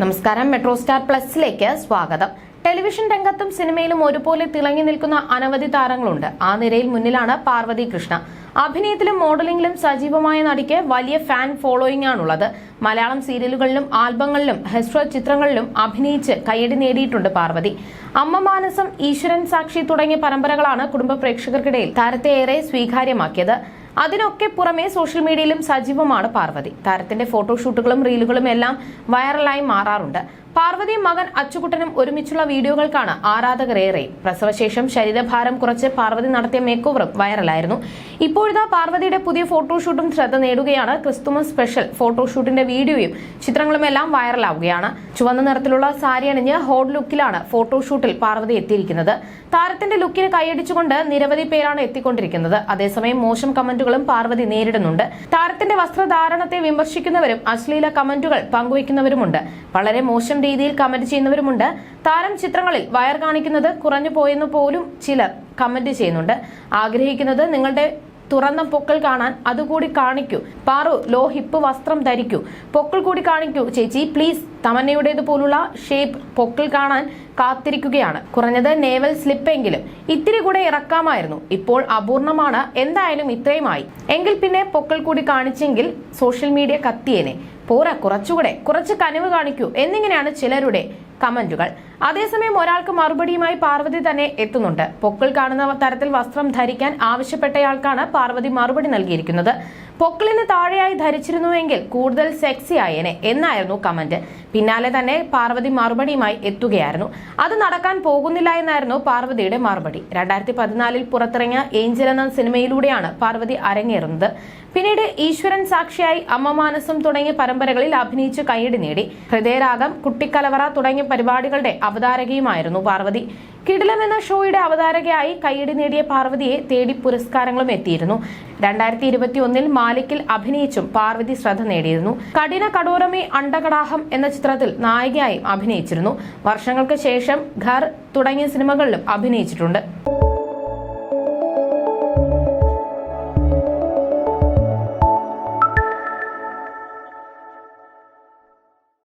നമസ്കാരം. Metro star പ്ലസിലേക്ക് സ്വാഗതം. Television രംഗത്തും സിനിമയിലും ഒരുപോലെ തിളങ്ങി നിൽക്കുന്ന അനവധി താരങ്ങളുണ്ട്. ആ നിരയിൽ മുന്നിലാണ് പാർവതി കൃഷ്ണ. അഭിനയത്തിലും മോഡലിംഗിലും സജീവമായ നടിക്ക് വലിയ ഫാൻ ഫോളോയിങ് ആണുള്ളത്. മലയാളം സീരിയലുകളിലും ആൽബങ്ങളിലും ഹെസ്ട്രോ ചിത്രങ്ങളിലും അഭിനയിച്ച് കയ്യടി നേടിയിട്ടുണ്ട് പാർവതി. അമ്മ മാനസം ഈശ്വരൻ സാക്ഷി തുടങ്ങിയ പരമ്പരകളാണ് കുടുംബ പ്രേക്ഷകർക്കിടയിൽ താരത്തെ ഏറെ സ്വീകാര്യമാക്കിയത്. അതിനൊക്കെ പുറമെ സോഷ്യൽ മീഡിയയിലും സജീവമാണ് പാർവതി. താരത്തിന്റെ ഫോട്ടോഷൂട്ടുകളും റീലുകളും എല്ലാം വൈറലായി മാറാറുണ്ട്. പാർവതിയും മകൻ അച്ചുകുട്ടനും ഒരുമിച്ചുള്ള വീഡിയോകൾക്കാണ് ആരാധകരേറെ. പ്രസവശേഷം ശരീരഭാരം കുറച്ച് പാർവതി നടത്തിയ മേക്കോവറും വൈറലായിരുന്നു. ഇപ്പോഴത്തെ പാർവതിയുടെ പുതിയ ഫോട്ടോഷൂട്ടും ശ്രദ്ധ നേടുകയാണ് ക്രിസ്തുമസ് സ്പെഷ്യൽ ഫോട്ടോഷൂട്ടിന്റെ വീഡിയോയും ചിത്രങ്ങളും എല്ലാം വൈറലാവുകയാണ്. ചുവന്ന നിറത്തിലുള്ള സാരി അണിഞ്ഞ് ഹോട്ട് ലുക്കിലാണ് ഫോട്ടോഷൂട്ടിൽ പാർവതി എത്തിയിരിക്കുന്നത്. താരത്തിന്റെ ലുക്കിന് കൈയടിച്ചുകൊണ്ട് നിരവധി പേരാണ് എത്തിക്കൊണ്ടിരിക്കുന്നത്. അതേസമയം മോശം കമന്റുകളും പാർവതി നേരിടുന്നുണ്ട്. താരത്തിന്റെ വസ്ത്രധാരണത്തെ വിമർശിക്കുന്നവരും അശ്ലീല കമന്റുകൾ പങ്കുവയ്ക്കുന്നവരുമുണ്ട്. വളരെ മോശം രീതിയിൽ കമന്റ് ചെയ്യുന്നവരുമുണ്ട്. താരം ചിത്രങ്ങളിൽ വയർ കാണിക്കുന്നത് കുറഞ്ഞു പോയെന്ന് പോലും ചിലർ കമന്റ് ചെയ്യുന്നുണ്ട്. ആഗ്രഹിക്കുന്നത് നിങ്ങളുടെ തുറന്ന പൊക്കൽ കാണാൻ അതുകൂടി കാണിക്കൂ. പാറു ലോ ഹിപ്പ് വസ്ത്രം ധരിക്കൂ. പൊക്കൾ കൂടി കാണിക്കൂ. ചേച്ചി പ്ലീസ് തമന്നയുടേത് പോലുള്ള ഷേപ്പ് പൊക്കിൾ കാണാൻ കാത്തിരിക്കുകയാണ്. കുറഞ്ഞത് നേവൽ സ്ലിപ്പെങ്കിലും ഇത്തിരി കൂടെ ഇറക്കാമായിരുന്നു. ഇപ്പോൾ അപൂർണമാണ്. എന്തായാലും ഇത്രയുമായി. എങ്കിൽ പിന്നെ പൊക്കൾ കൂടി കാണിച്ചെങ്കിൽ സോഷ്യൽ മീഡിയ കത്തിയേനെ. പോരാ കുറച്ചുകൂടെ കുറച്ച് കനിവ് കാണിക്കൂ. എന്നിങ്ങനെയാണ് ചിലരുടെ കമന്റുകൾ. അതേസമയം ഒരാൾക്ക് മറുപടിയുമായി പാർവതി തന്നെ എത്തുന്നുണ്ട്. പൊക്കിൾ കാണുന്ന തരത്തിൽ വസ്ത്രം ധരിക്കാൻ ആവശ്യപ്പെട്ടയാൾക്കാണ് പാർവതി മറുപടി നൽകിയിരിക്കുന്നത്. പൊക്കിളിന് താഴെയായി ധരിച്ചിരുന്നുവെങ്കിൽ കൂടുതൽ സെക്സി ആയേനെ എന്നായിരുന്നു കമന്റ്. പിന്നാലെ തന്നെ പാർവതി മറുപടിയുമായി എത്തുകയായിരുന്നു. അത് നടക്കാൻ പോകുന്നില്ല എന്നായിരുന്നു പാർവതിയുടെ മറുപടി. രണ്ടായിരത്തി പതിനാലിൽ പുറത്തിറങ്ങിയ ഏഞ്ചൽ എന്ന സിനിമയിലൂടെയാണ് പാർവതി അരങ്ങേറുന്നത്. പിന്നീട് ഈശ്വരൻ സാക്ഷിയായി അമ്മമാനസം തുടങ്ങിയ പരമ്പരകളിൽ അഭിനയിച്ച് കൈയടി നേടി. ഹൃദയരാഗം കുട്ടിക്കലവറ തുടങ്ങിയ പരിപാടികളുടെ അവതാരകയുമായിരുന്നു പാർവതി. കിടിലം എന്ന ഷോയുടെ അവതാരകയായി കൈയടി നേടിയ പാർവതിയെ തേടി പുരസ്കാരങ്ങളും എത്തിയിരുന്നു. രണ്ടായിരത്തി ഇരുപത്തി ഒന്നിൽ മാലിക്കിൽ അഭിനയിച്ചും പാർവതി ശ്രദ്ധ നേടിയിരുന്നു. കഠിന കടോരമേ അണ്ടകടാഹം എന്ന ചിത്രത്തിൽ നായികയായും അഭിനയിച്ചിരുന്നു. വർഷങ്ങൾക്ക് ശേഷം ഘർ തുടങ്ങിയ സിനിമകളിലും അഭിനയിച്ചിട്ടുണ്ട്.